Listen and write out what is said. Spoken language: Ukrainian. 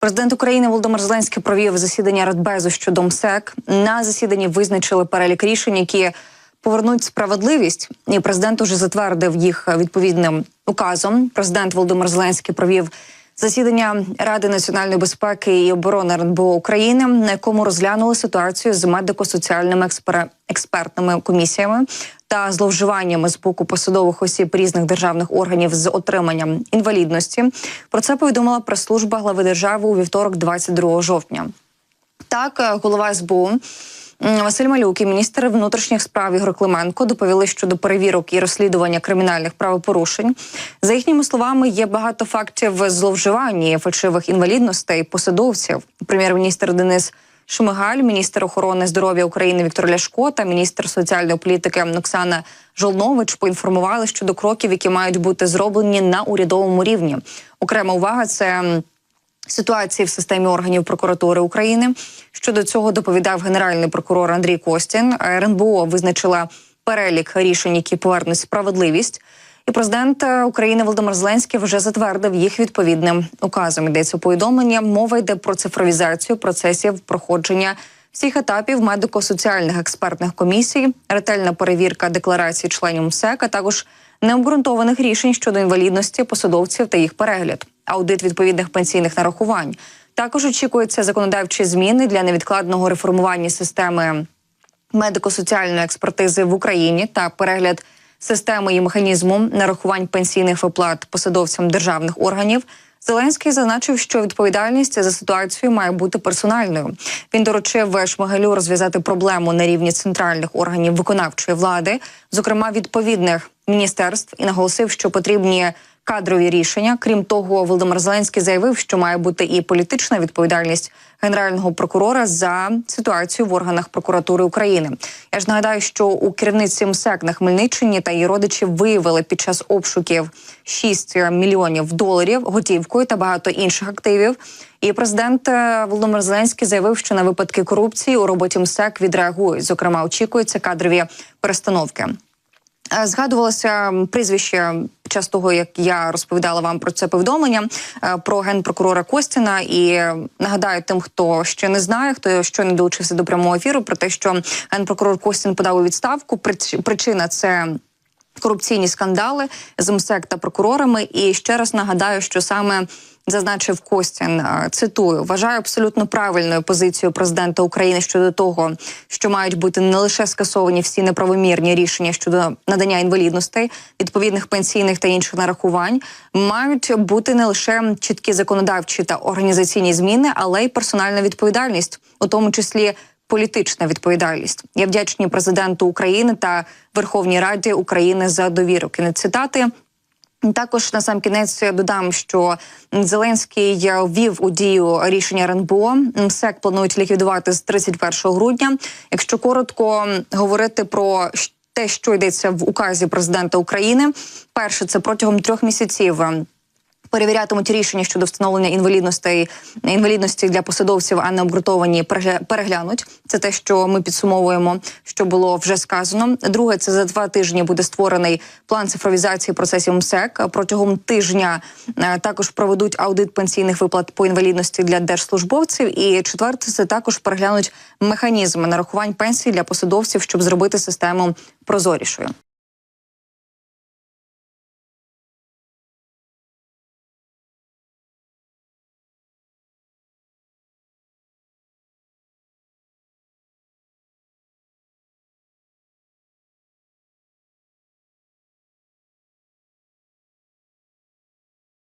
Президент України Володимир Зеленський провів засідання Радбезу щодо МСЕК. На засіданні визначили перелік рішень, які повернуть справедливість. І президент уже затвердив їх відповідним указом. Президент Володимир Зеленський провів засідання Ради національної безпеки і оборони РНБО України, на якому розглянули ситуацію з медико-соціальними експер... експертними комісіями та зловживаннями з боку посадових осіб різних державних органів з отриманням інвалідності. Про це повідомила прес-служба глави держави у вівторок, 22 жовтня. Так, е, голова СБУ Василь Малюк і міністр внутрішніх справ Ігор Клименко доповіли щодо перевірок і розслідування кримінальних правопорушень. За їхніми словами, є багато фактів зловживання фальшивих інвалідностей посадовців. Прем'єр-міністр Денис Шмигаль, міністр охорони здоров'я України Віктор Ляшко та міністр соціальної політики Оксана Жолнович поінформували щодо кроків, які мають бути зроблені на урядовому рівні. Окрема увага це. ситуації в системі органів прокуратури України. Щодо цього доповідав генеральний прокурор Андрій Костін. РНБО визначила перелік рішень, які повернуть справедливість. І президент е, України Володимир Зеленський вже затвердив їх відповідним указом. Йдеться повідомлення. Мова йде про цифровізацію процесів проходження всіх етапів медико-соціальних експертних комісій, ретельна перевірка декларацій членів МСЕК, а також необґрунтованих рішень щодо інвалідності посадовців та їх перегляд, аудит відповідних пенсійних нарахувань. Також очікуються законодавчі зміни для невідкладного реформування системи медико-соціальної експертизи в Україні та перегляд системи і механізму нарахувань пенсійних виплат посадовцям державних органів. Зеленський зазначив, що відповідальність за ситуацію має бути персональною. Він доручив Шмигалю розв'язати проблему на рівні центральних органів виконавчої влади, зокрема відповідних міністерств, і наголосив, що потрібні кадрові рішення. Крім того, Володимир Зеленський заявив, що має бути і політична відповідальність генерального прокурора за ситуацію в органах прокуратури України. Я ж нагадаю, що у керівниці МСЕК на Хмельниччині та її родичі виявили під час обшуків 6 мільйонів доларів готівкою та багато інших активів. І президент е, Володимир Зеленський заявив, що на випадки корупції у роботі МСЕК відреагують. Зокрема, очікуються кадрові перестановки. Е, Згадувалося прізвище під час того, як я розповідала вам про це повідомлення е, про генпрокурора Костіна. І нагадаю тим, хто ще не знає, хто ще не долучився до прямого ефіру, про те, що генпрокурор Костін подав у відставку. Прич- Причина це. Корупційні скандали з МСЕК та прокурорами, і ще раз нагадаю, що саме зазначив Костін. е, Цитую: вважаю абсолютно правильною позицію президента України щодо того, що мають бути не лише скасовані всі неправомірні рішення щодо надання інвалідностей, відповідних пенсійних та інших нарахувань, мають бути не лише чіткі законодавчі та організаційні зміни, але й персональна відповідальність, у тому числі політична відповідальність. Я вдячні президенту України та Верховній Раді України за довіру. Кінець цитати. Також на сам кінець я додам, що Зеленський ввів у дію рішення РНБО. МСЕК планують ліквідувати з 31 грудня. Якщо коротко говорити про те, що йдеться в указі президента України, перше це протягом трьох місяців. Перевірятимуть рішення щодо встановлення інвалідностей інвалідності для посадовців, а не обґрунтовані перегля- переглянуть. Це те, що ми підсумовуємо, що було вже сказано. Друге, це за два тижні буде створений план цифровізації процесів МСЕК. Протягом тижня е, також проведуть аудит пенсійних виплат по інвалідності для держслужбовців. І четверте, це також переглянуть механізми нарахувань пенсій для посадовців, щоб зробити систему прозорішою.